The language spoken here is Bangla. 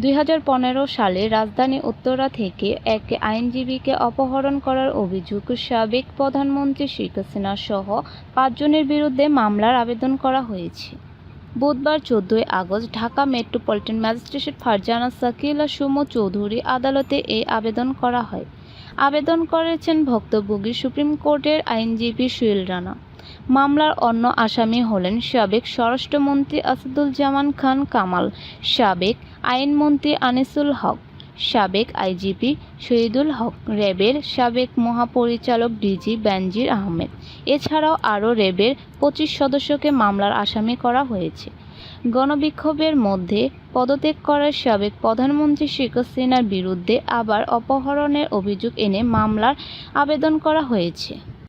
দুই সালে রাজধানী উত্তরা থেকে এক আইনজীবীকে অপহরণ করার অভিযোগ সাবেক প্রধানমন্ত্রী শেখ হাসিনা সহ পাঁচজনের বিরুদ্ধে মামলার আবেদন করা হয়েছে। বুধবার চোদ্দই August Dhaka metropolitan magistrate Farzana Shakila Sumo Chowdhury আদালতে এই আবেদন করা হয়। আবেদন করেছেন ভুক্তভোগী সুপ্রিম কোর্টের আইনজীবী সুইল রানা। মামলার অন্য আসামি হলেন সাবেক স্বরাষ্ট্রমন্ত্রী আসাদুজ্জামান খান কামাল, সাবেক আইনমন্ত্রী আনিসুল হক, সাবেক আইজিপি শহীদুল হক, র্যাবের সাবেক মহাপরিচালক ডিজি বেনজির আহমেদ। এছাড়াও আরও র্যাবের পঁচিশ সদস্যকে মামলার আসামি করা হয়েছে। গণবিক্ষোভের মধ্যে পদত্যাগ করার সাবেক প্রধানমন্ত্রী শেখ হাসিনার বিরুদ্ধে আবার অপহরণের অভিযোগ এনে মামলার আবেদন করা হয়েছে।